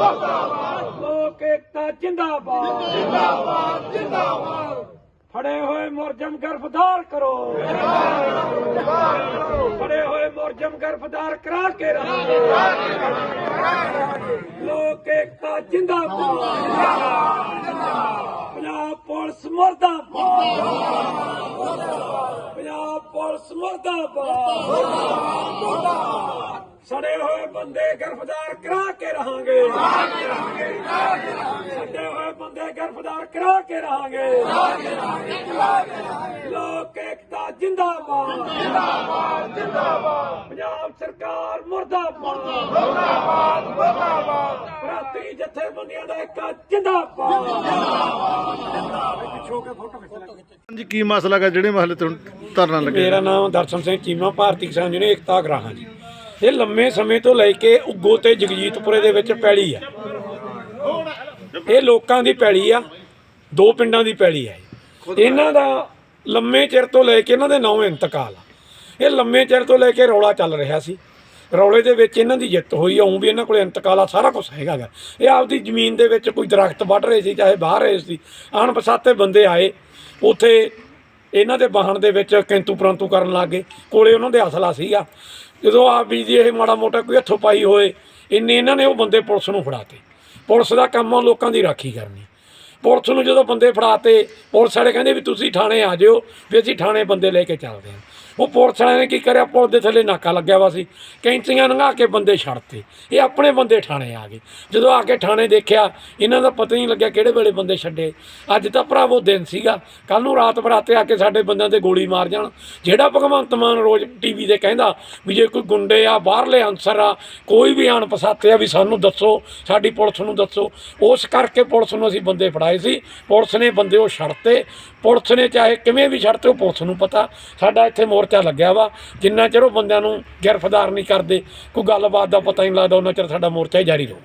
ਲੋਕ ਏਕਤਾ ਜਿੰਦਾਬਾਦ। ਜਿੰਦਾਬਾਦ ਜਿੰਦਾਬਾਦ। ਫੜੇ ਹੋਏ ਮੁਰਜਮ ਗ੍ਰਿਫਤਾਰ ਕਰੋ। ਫੜੇ ਹੋਏ ਮੁਰਜਮ ਗ੍ਰਿਫਤਾਰ ਕਰਾ ਕੇ ਰਹਾਂਗੇ ਲੋਕ ਏਕਤਾ ਜਿੰਦਾਬਾਦ। ਪੰਜਾਬ ਪੁਲਿਸ ਮਰਦਾਬਾਦ। ਪੰਜਾਬ ਪੁਲਿਸ ਮਰਦਾਬਾਦ। ਸੜੇ ਹੋਏ ਬੰਦੇ ਗ੍ਰਿਫਤਾਰ ਕਰਾ ਕੇ ਰਹਾਂਗੇ। ਸੜੇ ਹੋਏ ਬੰਦੇ ਗ੍ਰਿਫਤਾਰ ਕਰਾ ਕੇ ਰਹਾਂਗੇ। ਲੋਕ ਏਕਤਾ ਜਿੰਦਾਬਾਦ। ਜਿੰਦਾਬਾਦ ਜਿੰਦਾਬਾਦ ਪੰਜਾਬ ਸਰਕਾਰ ਮੁਰਦਾਬਾਦ। ਮੁਰਦਾਬਾਦ ਮੁਰਦਾਬਾਦ ਪ੍ਰਾਤੀ ਜਥੇਬੰਦੀਆਂ ਦਾ ਏਕਾ ਜਿੰਦਾਬਾਦ। ਜੀ ਕੀ ਮਸਲਾ ਹੈ ਜਿਹੜੇ ਮਸਲੇ ਤੋਂ ਧਰਨਾ ਲੱਗੇ ਮੇਰਾ ਨਾਮ ਦਰਸ਼ਨ ਸਿੰਘ ਚੀਮਾ ਭਾਰਤੀ ਕਿਸਾਨ ਯੂਨੀਅਨ ਏਕਤਾ ਗਰਾਹਾਂ ਜੀ। ਇਹ ਲੰਮੇ ਸਮੇਂ ਤੋਂ ਲੈ ਕੇ ਉੱਗੋ ਤੇ ਜਗਜੀਤਪੁਰੇ ਦੇ ਵਿੱਚ ਪੈਲੀ ਆ। ਇਹ ਲੋਕਾਂ ਦੀ ਪੈਲੀ ਆ, ਦੋ ਪਿੰਡਾਂ ਦੀ ਪੈਲੀ ਆ ਇਹਨਾਂ ਦਾ ਲੰਮੇ ਚਿਰ ਤੋਂ ਲੈ ਕੇ ਇਹਨਾਂ ਦੇ ਨੌ ਇੰਤਕਾਲ ਆ। ਇਹ ਲੰਮੇ ਚਿਰ ਤੋਂ ਲੈ ਕੇ ਰੌਲਾ ਚੱਲ ਰਿਹਾ ਸੀ। ਰੌਲੇ ਦੇ ਵਿੱਚ ਇਹਨਾਂ ਦੀ ਜਿੱਤ ਹੋਈ ਆ, ਉਂ ਵੀ ਇਹਨਾਂ ਕੋਲ ਇੰਤਕਾਲ ਆ, ਸਾਰਾ ਕੁਝ ਹੈਗਾ ਗਾ। ਇਹ ਆਪਦੀ ਜ਼ਮੀਨ ਦੇ ਵਿੱਚ ਕੋਈ ਦਰਖਤ ਵੱਢ ਰਹੇ ਸੀ, ਚਾਹੇ ਬਾਹਰ ਰਹੇ ਸੀ। ਅਣਪਛਾਤੇ ਬੰਦੇ ਆਏ, ਉਥੇ ਇਹਨਾਂ ਦੇ ਵਾਹਨ ਦੇ ਵਿੱਚ ਕਿੰਤੂ ਪ੍ਰੰਤੂ ਕਰਨ ਲੱਗ ਗਏ। ਕੋਲੇ ਉਹਨਾਂ ਦੇ ਅਸਲਾ ਸੀਗਾ। ਜਦੋਂ ਆ ਵੀ ਜੀ ਇਹ ਮਾੜਾ ਮੋਟਾ ਕੋਈ ਹੱਥੋਂ ਪਾਈ ਹੋਏ, ਇੰਨੇ ਇਹਨਾਂ ਨੇ ਉਹ ਬੰਦੇ ਪੁਲਿਸ ਨੂੰ ਫੜਾਤੇ। ਪੁਲਿਸ ਦਾ ਕੰਮ ਆ ਲੋਕਾਂ ਦੀ ਰਾਖੀ ਕਰਨੀ। ਪੁਲਿਸ ਨੂੰ ਜਦੋਂ ਬੰਦੇ ਫੜਾਤੇ, ਪੁਲਿਸ ਵਾਲੇ ਕਹਿੰਦੇ ਵੀ ਤੁਸੀਂ ਥਾਣੇ ਆ ਜਿਓ ਵੀ ਅਸੀਂ ਥਾਣੇ ਬੰਦੇ ਲੈ ਕੇ ਚੱਲਦੇ ਹਾਂ। ਉਹ ਪੁਲਿਸ ਵਾਲਿਆਂ ਨੇ ਕੀ ਕਰਿਆ? ਪੁਲਿਸ ਦੇ ਥੱਲੇ ਨਾਕਾ ਲੱਗਿਆ ਵਾ ਸੀ। ਕੈਂਚੀਆਂ ਲੰਘਾ ਕੇ ਬੰਦੇ ਛੱਡਤੇ। ਇਹ ਆਪਣੇ ਬੰਦੇ ਥਾਣੇ ਆ ਗਏ। ਜਦੋਂ ਆ ਕੇ ਥਾਣੇ ਦੇਖਿਆ, ਇਹਨਾਂ ਦਾ ਪਤਾ ਹੀ ਨਹੀਂ ਲੱਗਿਆ ਕਿਹੜੇ ਵੇਲੇ ਬੰਦੇ ਛੱਡੇ। ਅੱਜ ਤਾਂ ਭਰਾਵੋ ਦਿਨ ਸੀਗਾ। ਕੱਲ ਨੂੰ ਰਾਤ ਬਰਾਤੇ ਆ ਕੇ ਸਾਡੇ ਬੰਦਿਆਂ ਤੇ ਗੋਲੀ ਮਾਰ ਜਾਣ। ਜਿਹੜਾ ਭਗਵੰਤ ਮਾਨ ਰੋਜ਼ ਟੀਵੀ ਤੇ ਕਹਿੰਦਾ ਵੀ ਜੇ ਕੋਈ ਗੁੰਡੇ ਆ, ਬਾਹਰਲੇ ਅਨਸਰ ਆ, ਕੋਈ ਵੀ ਅਣਪਛਾਤੇ ਆ ਵੀ ਸਾਨੂੰ ਦੱਸੋ, ਸਾਡੀ ਪੁਲਿਸ ਨੂੰ ਦੱਸੋ। ਉਸ ਕਰਕੇ ਪੁਲਿਸ ਨੂੰ ਅਸੀਂ ਬੰਦੇ ਫੜਾਏ ਸੀ। ਪੁਲਿਸ ਨੇ ਬੰਦੇ ਉਹ ਛੱਡਤੇ। ਪੁਲਿਸ ਨੇ ਚਾਹੇ ਕਿਵੇਂ ਵੀ ਛੱਡਤੇ, ਉਹ ਪੁਲਿਸ ਨੂੰ ਪਤਾ। ਸਾਡਾ ਇੱਥੇ ਮੋਰ ਮੋਰਚਾ ਲੱਗਿਆ ਵਾ, ਜਿੰਨਾ ਚਿਰ ਉਹ ਬੰਦਿਆਂ ਨੂੰ ਗ੍ਰਿਫਤਾਰ ਨਹੀਂ ਕਰਦੇ, ਕੋਈ ਗੱਲਬਾਤ ਦਾ ਪਤਾ ਨਹੀਂ ਲੱਗਦਾ, ਉਹਨਾਂ ਚਿਰ ਸਾਡਾ ਮੋਰਚਾ ਹੀ ਜਾਰੀ ਰਹੂ।